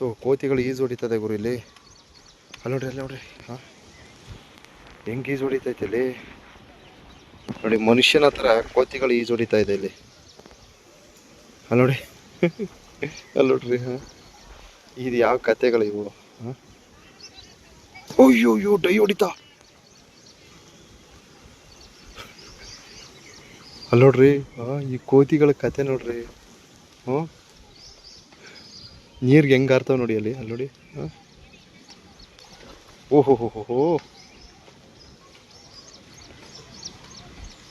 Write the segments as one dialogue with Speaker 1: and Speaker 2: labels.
Speaker 1: So ಕೋತಿಗಳು ಈಜು ಹೊಡಿತದೆ ಗುರು ಇಲ್ಲಿ. ಅಲ್ಲಿ ನೋಡ್ರಿ ಅಲ್ಲಿ ನೋಡ್ರಿ. ಹಾಂ? ಹೆಂಗೆ ಈಜು ಹೊಡಿತೈತೆ ಇಲ್ಲಿ? ನೋಡಿ, ಮನುಷ್ಯನ ಹತ್ರ ಕೋತಿಗಳು ಈಜು ಹೊಡಿತಾ ಇದೆ ಇಲ್ಲಿ. ಅಲ್ಲಿ ನೋಡಿ ಅಲ್ಲಿ ನೋಡ್ರಿ, ಹಾಂ? ಇದು ಯಾವ ಕತೆಗಳು ಇವು? ಹಾಂ? ಅಯ್ಯೋ ಡೈ ಹೊಡಿತಾ. ಅಲ್ಲಿ ನೋಡ್ರಿ, ಹಾಂ, ಈ ಕೋತಿಗಳ ಕತೆ ನೋಡ್ರಿ. ಹ್ಞೂ ನೀರ್ಗೆ ಹೆಂಗೆ ಆರ್ತಾವ ನೋಡಿ ಅಲ್ಲಿ ಅಲ್ಲಿ ನೋಡಿ. ಹಾಂ? ಓಹೋ ಹೋ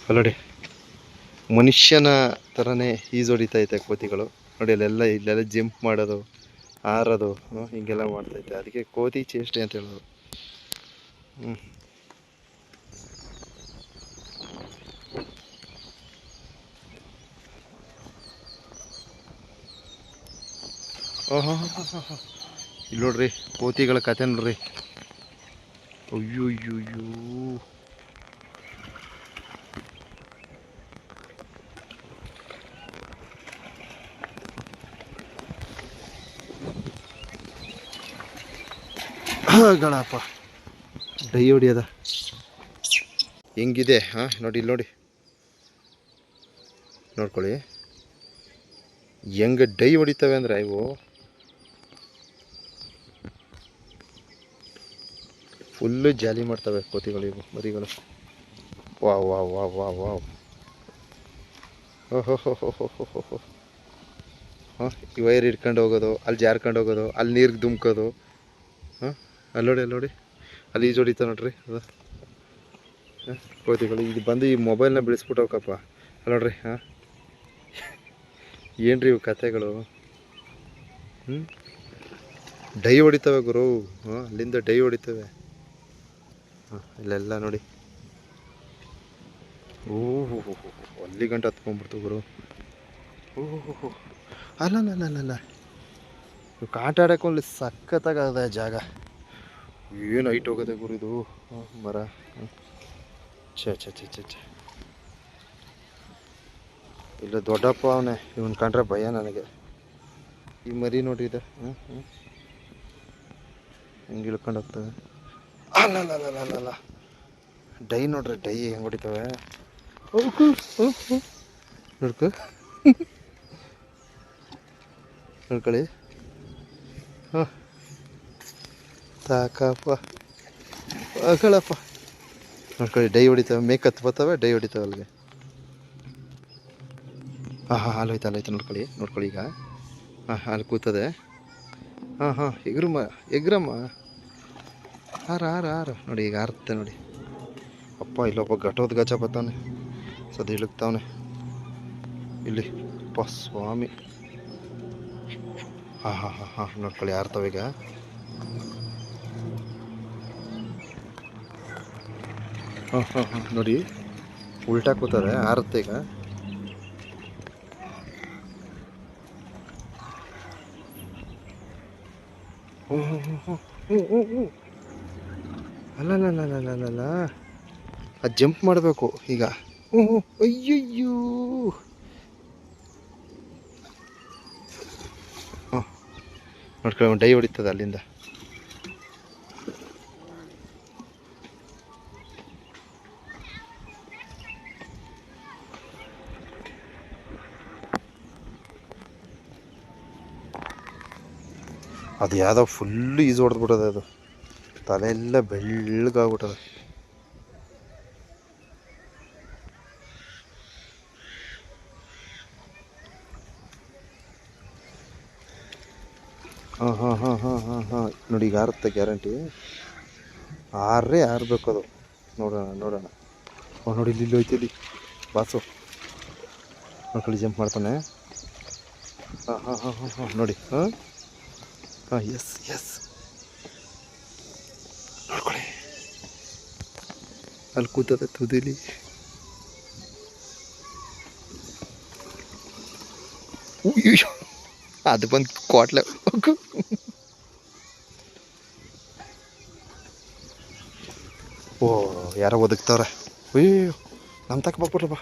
Speaker 1: ಅಲ್ಲಿ ನೋಡಿ ಮನುಷ್ಯನ ಥರನೇ ಕೋತಿಗಳು. ನೋಡಿ ಅಲ್ಲೆಲ್ಲ, ಇಲ್ಲೆಲ್ಲ ಜಂಪ್ ಮಾಡೋದು ಆರೋದು ಹೀಗೆಲ್ಲ ಹಿಂಗೆಲ್ಲ ಮಾಡ್ತೈತೆ. ಅದಕ್ಕೆ ಕೋತಿ ಚೇಷ್ಟೆ ಅಂತ ಹೇಳೋದು. ಹ್ಞೂ ಇಲ್ಲಿ ನೋಡ್ರಿ, ಕೋತಿಗಳ ಕತೆ ನೋಡ್ರಿ. ಅಯ್ಯೋ ಅಯ್ಯೋ ಗಳಪ್ಪ ಡೈ ಹೊಡಿಯದ. ಹೆಂಗಿದೆ, ಹಾಂ? ನೋಡಿ, ಇಲ್ಲಿ ನೋಡಿ. ನೋಡ್ಕೊಳ್ಳಿ. ಹೆಂಗೆ ಡೈ ಹೊಡಿತವೆ ಅಂದರೆ ಇವು. ಫುಲ್ಲು ಜಾಲಿ ಮಾಡ್ತವೆ ಕೋತಿಗಳು ಇವು ಮರಿಗಳು wow wow wow wow. Wow ಓಹೋ ಈ ವೈರ್ ಹಿಡ್ಕೊಂಡು ಹೋಗೋದು, ಅಲ್ಲಿ ಜಾರ್ಕೊಂಡು ಹೋಗೋದು, ಅಲ್ಲಿ ನೀರಿಗೆ ದುಮ್ಕೋದು ಹಾಂ ಅಲ್ಲಿ ನೋಡಿ ಅಲ್ಲಿ ನೋಡಿ. ಅಲ್ಲಿ ಈಜು ಹೊಡಿತಾ ನೋಡ್ರಿ, ಅದು. ಕೋತಿಗಳು, ಇದು ಬಂದು ಈ ಮೊಬೈಲ್ನ ಬಿಡಿಸ್ಬಿಟ್ಟವಕ್ಕಪ್ಪ ಅಲ್ಲಿ ನೋಡ್ರಿ, ಹಾಂ. ಏನ್ರಿ ಇವು ಕತೆಗಳು ಹ್ಞೂ ಡೈ ಹೊಡಿತವೆ ಗುರು. ಹಾಂ, ಅಲ್ಲಿಂದ ಡೈ ಹೊಡಿತವೆ. ಹಾಂ ಇಲ್ಲೆಲ್ಲ ನೋಡಿ. ಓಹೋ ಅಲ್ಲಿ ಗಂಟೆ ಹತ್ಕೊಂಡ್ಬಿಡ್ತು ಗುರು. ಓಹೋ ಅಲ್ಲ ಅಲ್ಲ ಅಲ್ಲ ಅಲ್ಲ ಇವಕ್ಕೆ ಆಟ ಆಡೋಕೆ ಅಲ್ಲಿ ಸಖತ್ತಾಗದ ಜಾಗ. ಏನು ಹೈಟ್ ಹೋಗದೆ ಗುರು ಇದು? ಹಾಂ, ಮರ. ಛ ಛ ಛ ಛ ಇಲ್ಲ ದೊಡ್ಡಪ್ಪ ಅವನೇ. ಇವನ್ ಕಂಡ್ರೆ ಭಯ ನನಗೆ. ಈ ಮರಿ ನೋಡಿದೆ ಹ್ಞೂ ಹ್ಞೂ ಹೆಂಗೆ ಇಳ್ಕೊಂಡು ಹೋಗ್ತವೆ ಅಲ್ಲ ಡೈ ನೋಡ್ರಿ, ಡೈ ಹೆಂಗೆ ಹೊಡಿತವೆ. ನೋಡ್ಕೊ. ನೋಡ್ಕೊಳ್ಳಿ. ಹಾಂ. ಸಾಕಪ್ಪ. ಕಳಪ್ಪ ನೋಡ್ಕೊಳ್ಳಿ, ಡೈ ಹೊಡಿತವೆ ಮೇಕ್ ಹತ್ತು ಬರ್ತವೆ, ಡೈ ಹೊಡಿತವೆ ಅಲ್ಲಿಗೆ. ಹಾಂ ಹಾಂ ಅಲ್ಲೋಯ್ತು ಅಲ್ಲೋಯ್ತು ನೋಡ್ಕೊಳ್ಳಿ ನೋಡ್ಕೊಳ್ಳಿ ಈಗ. ಹಾಂ ಅಲ್ಲಿ ಕೂತದೆ. ಹಾಂ ಹಾಂ, ಎಗ್ರಮ್ಮ ಎಗ್ರಮ್ಮ. ಹಾರ ಹಾರ ಹಾರ. ನೋಡಿ ಈಗ ಹಾರುತ್ತೆ ನೋಡಿ. ಅಪ್ಪ, ಇಲ್ಲೊಬ್ಬ ಘಟೋದ್ ಗಜ ಬರ್ತಾನೆ ಸದ ಇಳುಕ್ತಾವನೆ. ಇಲ್ಲಿ, ಅಪ್ಪ ಸ್ವಾಮಿ. ಹಾಂ ಹಾಂ ಹಾಂ ಹಾಂ. ನೋಡ್ಕೊಳ್ಳಿ ಈಗ. ಹಾಂ ಹಾಂ ಹಾಂ. ನೋಡಿ, ಉಲ್ಟಾ ಕೂತಾರೆ ಆರುತ್ತೆ ಈಗ. ಹ್ಞೂ ಹ್ಞೂ ಹ್ಞೂ ಹ್ಞೂ ಹ್ಞೂ ಹ್ಞೂ ಅಲ್ಲ ಅದು ಜಂಪ್ ಮಾಡಬೇಕು ಈಗ. ಹ್ಞೂ ಅಯ್ಯಯ್ಯೋ. ಹಾಂ ನೋಡ್ಕೊಳ್ಳಿ ಡೈ ಹೊಡಿತದೆ ಅಲ್ಲಿಂದ. ಅದು ಯಾವುದೋ ಫುಲ್ಲು ಈಜು ಹೊಡೆದ್ಬಿಡೋದು ಅದು. ತಲೆ ಎಲ್ಲ ಬೆಳ್ಳಗಾಗ್ಬಿಟ್ಟದೆ. ಹಾಂ ಹಾಂ ಹಾಂ ಹಾಂ ಹಾಂ ಹಾಂ. ನೋಡಿ, ಈಗ ಆರುತ್ತೆ ಗ್ಯಾರಂಟಿ? ಆರೇ ಆರಬೇಕು ಅದು. ನೋಡೋಣ ನೋಡೋಣ. ಓ, ನೋಡಿ, ಇಲ್ಲಿ ಇಲ್ಲಿ ಹೋಯ್ತು, ಇಲ್ಲಿ. ಬಾಸು. ಮಕ್ಕಳು ಜಂಪ್ ಮಾಡ್ತಾನೆ. ಹಾಂ ಹಾಂ ಹಾಂ ಹಾಂ ಹಾಂ. ನೋಡಿ, ಹಾಂ. ಹಾಂ ಎಸ್ ಎಸ್ ಅಲ್ಲಿ ಕೂತದೆ ತುದಿಲಿ ಅದು ಬಂದು ಕೋಟ್ಲೆ ಓ ಯಾರೋ ಒದಗ್ತವ್ರೆ ಅಯ್ಯೋ ನಮ್ಮ ತಕ್ಕ ಬಾಕ್ಬಿಟ್ರಪ್ಪ